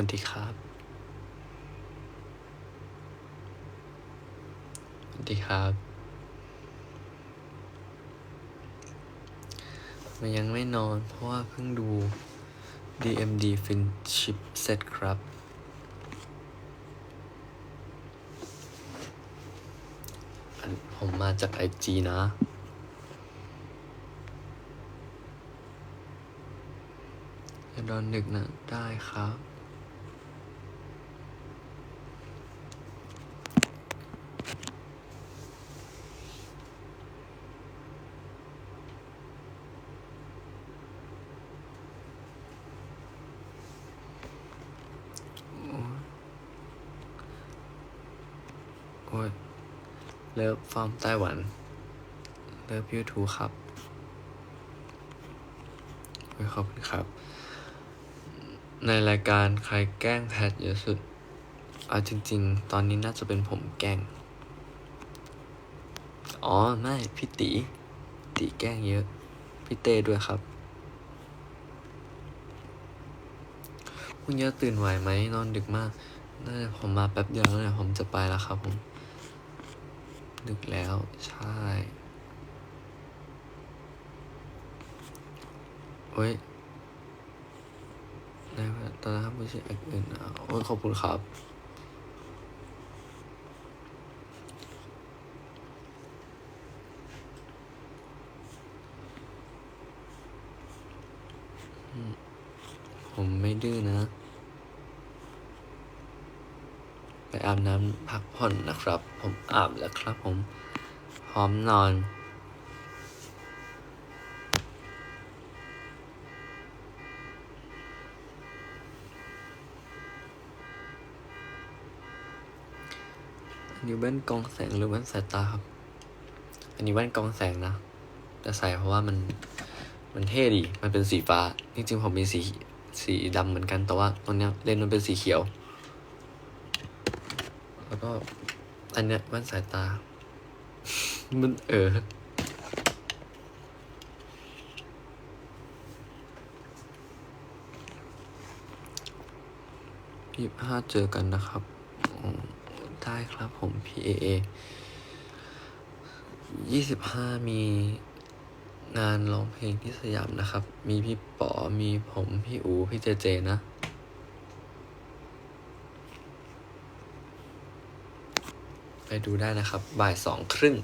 วัสดีครับสวัสดีครับ มันยังไม่นอนเพราะว่าเพิ่งดู DMD Finship เสร็จครับ ผมมาจากไอจีนะอย่านอนดึกนะ ได้ครับ โอ้ย เลิฟฟอร์มไต้หวัน เลิฟยูทูครับขอบคุณครับ ในรายการใครแกล้งแพทเยอะสุด เอาจริง ๆ ตอนนี้น่าจะเป็นผมแกล้ง อ๋อ ไม่ พี่ตี ตีแกล้งเยอะ พี่เต้ด้วยครับพรุ่งนี้ตื่นไหวไหมนอนดึกมากน่าจะผมมาแป๊บเดียวแล้วเนี่ยผมจะไปแล้วครับผม ดึกแล้ว ใช่โอ้ยได้ไหมตอนนั้นไม่ใช่อันอื่นนะโอ้ยขอบคุณครับผมไม่ดื้อนะ ไปอาบน้ำพักผ่อนนะครับ ผมอาบแล้วครับผมพร้อมนอน อันนี้แว่นกองแสงหรือแว่นสายตาครับ อันนี้แว่นกองแสงนะ แต่ใส่เพราะว่ามันมันเท่ดี มันเป็นสีฟ้า จริงๆผมมีสีสีดำเหมือนกันแต่ว่าตรงเนี้ยเลนส์มันเป็นสีเขียว แล้วก็อันเนี้ยแว่นสายตา มันเออยี่ห้าเจอกันนะครับ ได้ครับผม PAA ยี่สิบห้ามีงานร้องเพลงที่สยามนะครับ มีพี่ป๋อ มีผม พี่อู พี่เจเจนะ ไปดูได้นะครับ บ่ายสองครึ่ง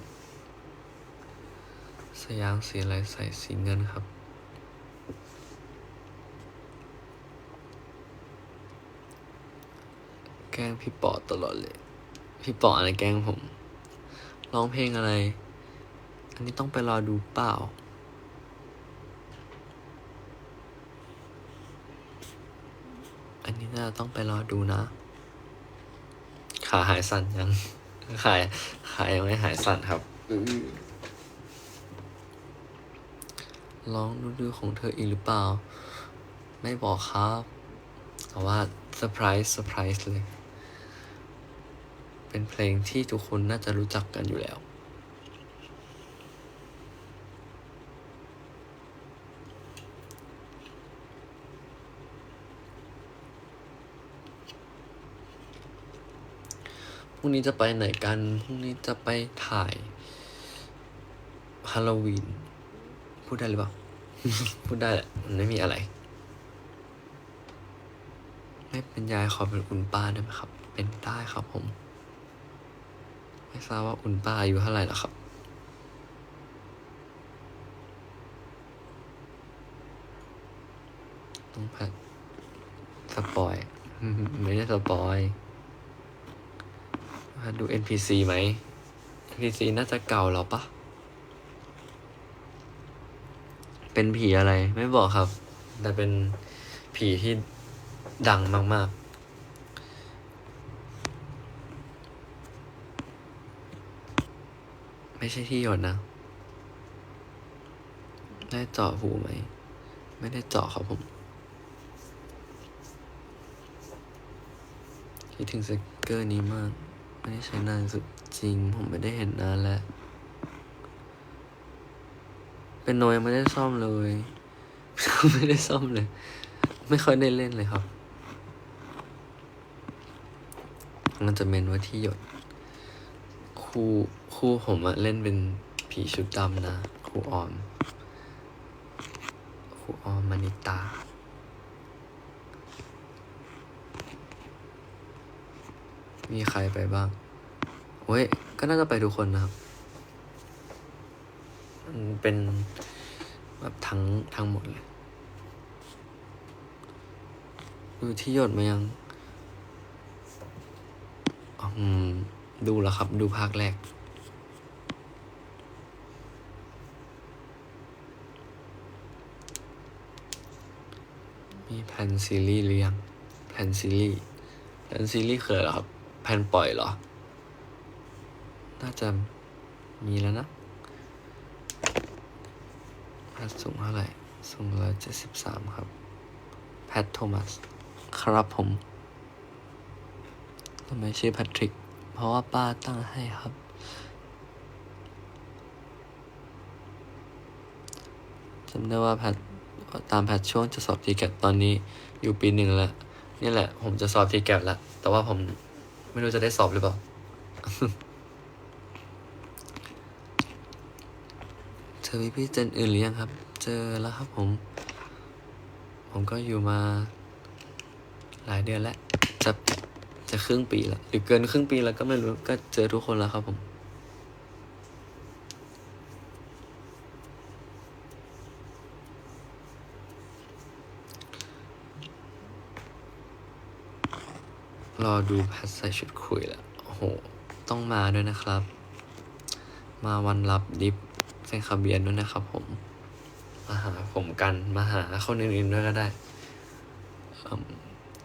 สยามสีอะไรใส่สีเงินครับ แกล้งพี่ปอตลอดเลย พี่ปออะไรแกล้งผม ร้องเพลงอะไร อันนี้ต้องไปรอดูเปล่าอันนี้น่าจะต้องไปรอดูนะ ขาหายสั่นยัง ขายขายังไม่หายสั่นครับอร้องดูๆของเธออีกหรือเปล่า ไม่บอกครับ แต่ว่าเซอร์ไพรส์เซอร์ไพรส์เลย เป็นเพลงที่ทุกคนน่าจะรู้จักกันอยู่แล้ว รุ่งนี้จะไปไหนกัน พรุ่งนี้จะไปถ่ายฮาโลวีน พูดได้หรือเปล่า พูดได้แหละ มันไม่มีอะไร ไม่เป็นยายขอเป็นอุ่นป้าได้ไหมครับ เป็นได้ครับผม ไม่ทราบว่าอุ่นป้าอายุเท่าไหร่แล้วครับต้องพัดสปอย ไม่ได้สปอย มาดู NPC ไหม NPC น่าจะเก่าแล้วปะ เป็นผีอะไรไม่บอกครับ แต่เป็นผีที่ดังมากๆ ไม่ใช่ที่หยดนะ ได้เจาะหูไหม ไม่ได้เจาะครับผมคิดถึงสติกเกอร์นี้มาก ไม่ได้ใช้นานสุดจริง ผมไม่ได้เห็นนานแล้ว เป็นโนยังไม่ได้ซ่อมเลย ไม่ได้ซ่อมเลย ไม่ค่อยได้เล่นเลยครับกำลังจะเมนว่าที่หยดครูครูผมอะเล่นเป็นผีชุดดำนะครูออมครูออมมานิตา มีใครไปบ้างเว้ย ก็น่าจะไปทุกคนนะครับมันเป็นแบบทั้งทั้งหมดเลย ดูที่หยดมายัง อืม ดูแล้วครับ ดูภาคแรกมีแผนซีรีส์หรือยังแผนซีรีส์แผนซีรีส์คืออะไรเหรอครับ แผนปล่อยเหรอ น่าจะมีแล้วนะแพทสูงเท่าไหร่สูงร้อยเจ็ดสิบสามครับ แพทโทมัส ครับผมทำไมชื่อแพทริก เพราะว่าป้าตั้งให้ครับ จำได้ว่าแพทตามแพทช่วงจะสอบทีแกตตอนนี้อยู่ปีหนึ่งแล้ว นี่แหละผมจะสอบทีแกตแล้ว แต่ว่าผม ไม่รู้จะได้สอบหรือเปล่า เธอมีพี่เจนอื่นหรือยังครับ เจอแล้วครับผม ผมก็อยู่มา หลายเดือนแล้ว จะจะครึ่งปีแล้วหรือเกินครึ่งปีแล้วก็ไม่รู้ ก็เจอทุกคนแล้วครับผม รอดูแพทใส่ชุดคุยแล้วโอ้โห ต้องมาด้วยนะครับ มาวันรับดิฟเซนคาเบียนด้วยนะครับผม มาหาผมกัน มาหาคนอื่นๆด้วยก็ได้เ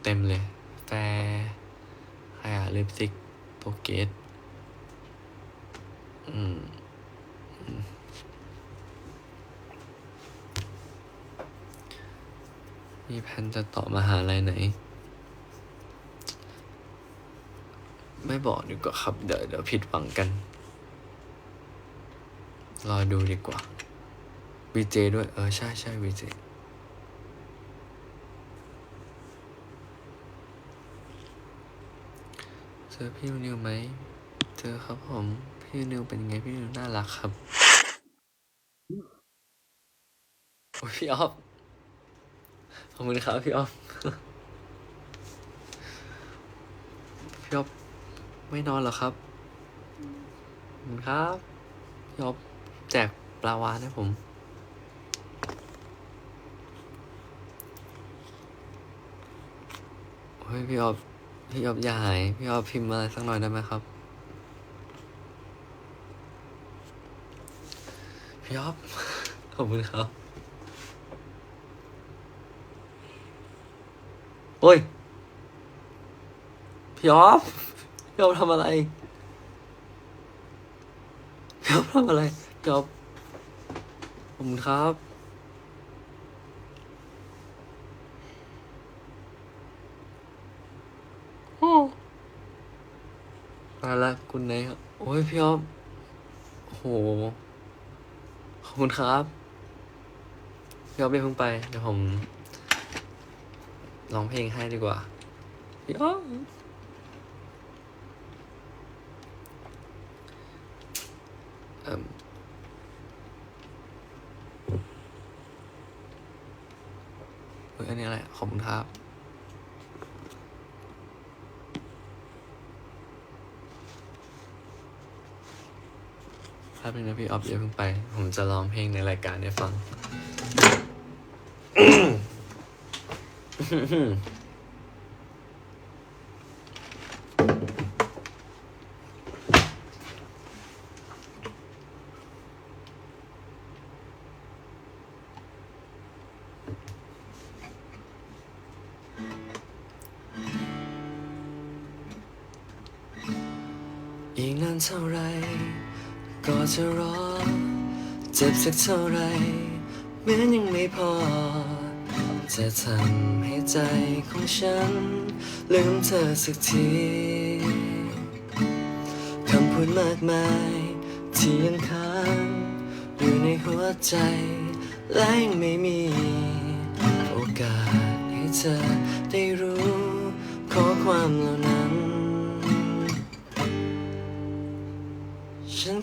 เต็มเลยแฟร์ใครอะลิปสติกโปเกตอืมมีแผนจะต่อมาหาอะไรไหน ไม่บอกดีกว่าครับ เดี๋ยวเดี๋ยวผิดหวังกัน รอดูดีกว่าวีเจด้วย เออ ใช่ใช่วีเจเจอพี่นิวไหมเจอครับผม พี่นิวเป็นไง พี่นิวน่ารักครับโอ้ยพี่ออฟขอบคุณครับพี่ออฟพี่ออฟ ไม่นอนหรอครับครับพี่ออฟแจกปลาวานให้ผม เฮ้ยพี่ออฟพี่ออฟอย่าหาย พี่ออฟพิมพ์อะไรสักหน่อยได้ไหมครับ พี่ออฟขอบคุณครับ โอ้ย พี่ออฟ พี่ออฟทำอะไรพี่ออฟทำอะไรพี่ออฟขอบคุณครับโอ้มาละคุณไหนครับ โอ้ยพี่ออฟโอ้โห ขอบคุณครับ พี่ออฟอย่าเพิ่งไป เดี๋ยวผมร้องเพลงให้ดีกว่าพี่ออฟ เฮ้ยอันนี้อะไร ขอบคุณครับแป๊บนึงนะพี่ออฟอย่าเพิ่งไป ผมจะร้องเพลงในรายการให้ฟัง อีกนานเท่าไร ก็จะรอ เจ็บสักเท่าไรเหมือนยังไม่พอ จะทำให้ใจของฉัน ลืมเธอสักที คำพูดมากมายที่ยังค้างอยู่ในหัวใจและยังไม่มี โอกาสให้เธอได้รู้ ขอความเหล่านั้น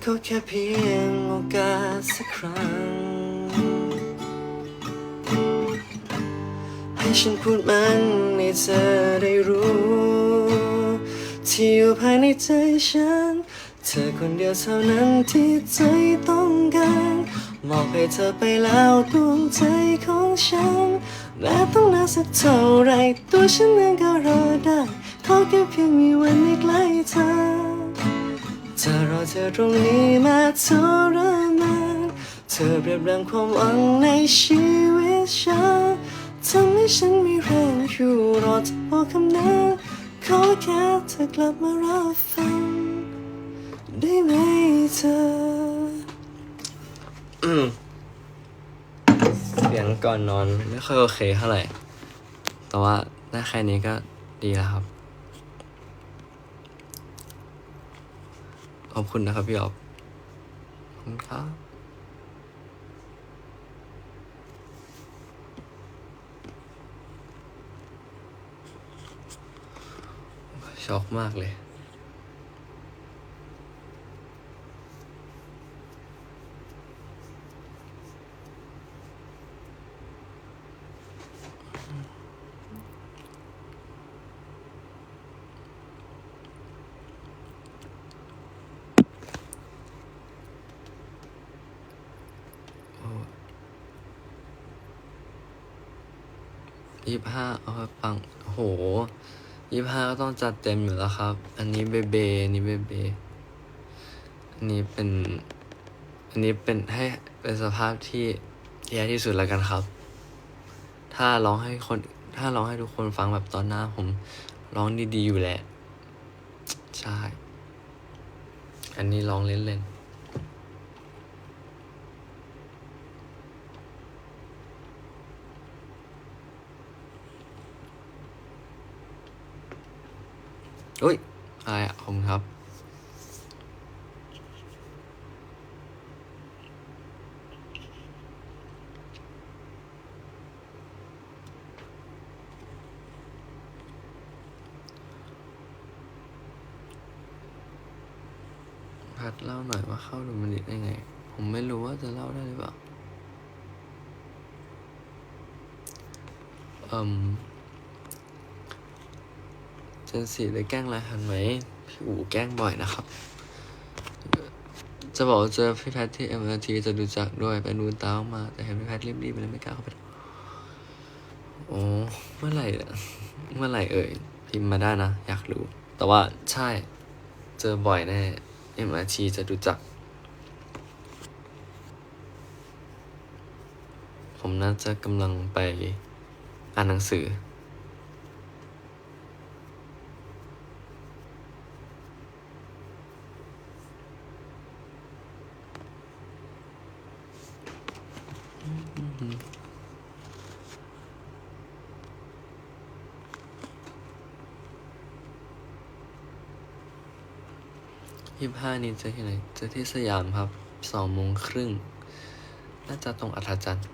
ฉันขอแค่เพียงโอกาสสักครั้ง ให้ฉันพูดมันให้เธอได้รู้ ที่อยู่ภายในใจฉัน เธอคนเดียวเท่านั้นที่ใจต้องการมอบให้เธอไปแล้วดวงใจของฉันแม้ต้องนานสักเท่าไรตัวฉันเองก็รอได้ขอแค่เพียงมีวันได้ใกล้เธอ จะรอเธอตรงนี้มาทรมานเธอเปรียบดังความหวังในชีวิตฉันทำให้ฉันมีแรงอยู่รอเธอบอกคำนั้นขอแค่เธอกลับมารับฟังได้ไหมเธอ อืม เสียงก่อนนอนไม่ค่อยโอเคเท่าไหร่ แต่ว่าได้แค่นี้ก็ดีแล้วครับ ขอบคุณนะครับพี่ออฟขอบคุณครับช็อกมากเลย ยี่ห้าเอาไปปังโหยี่ห้าก็ต้องจัดเต็มอยู่แล้วครับ อันนี้เบเบอันนี้เบเบอันนี้เป็น อันนี้เป็นให้เป็นสภาพที่แย่ที่สุดแล้วกันครับ ถ้าร้องให้คน ถ้าร้องให้ทุกคนฟังแบบตอนหน้าผมร้องดีๆอยู่แหละ ใช่ อันนี้ร้องเล่นๆ อุ้ยอะไรอะผมครับ พัดเล่าหน่อยว่าเข้าดูมันดิได้ไง ผมไม่รู้ว่าจะเล่าได้หรือเปล่า เอ่ม นสีได้แกล้งอะไรทันไหมพี่อู๋แกล้งบ่อยนะครับ จะบอกว่าเจอพี่แพทที่ MRT จะดูจักด้วยไปนูนตามมา แต่เห็นพี่แพทรีบๆไปเลยไม่กล้าเข้าไปโอ้เมื่อไหร่อะเมื่อไหร่เอ่ยพิมพ์มาได้นะ อยากรู้ แต่ว่าใช่เจอบ่อยแน่ MRT จะดูจัก ผมน่าจะกำลังไปอ่านหนังสือ ยี่ห้านี้เจอที่ไหน เจอที่สยามครับ สองโมงครึ่ง น่าจะตรงอัธจันทร์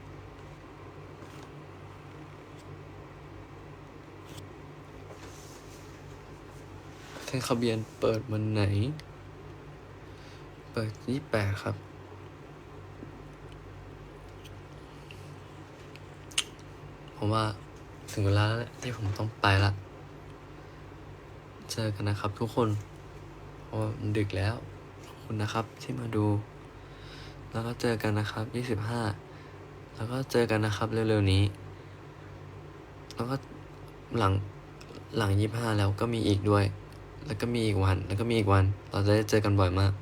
เส้นขบเบียนเปิดวันไหน เปิดยี่แปดครับ ผมว่าถึงเวลาแล้วแหละที่ผมต้องไปละ เจอกันนะครับทุกคน ราะมันดึกแล้วขอบคุณนะครับที่มาดู แล้วก็เจอกันนะครับยี่สิบห้าแล้วก็เจอกันนะครับเร็วๆนี้ แล้วก็หลังหลังยี่ห้าแล้วก็มีอีกด้วย แล้วก็มีอีกวัน แล้วก็มีอีกวัน เราจะได้เจอกันบ่อยมาก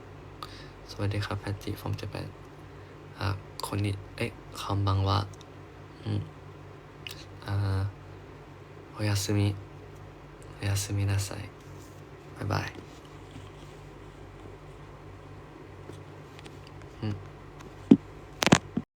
สวัสดีครับแพทตี้ฟอร์มเจแปนอ่าคนนี้ เอ๊ะคำบังวะอืมอ่าโอยาสมิโอยาสมินาไซบายบาย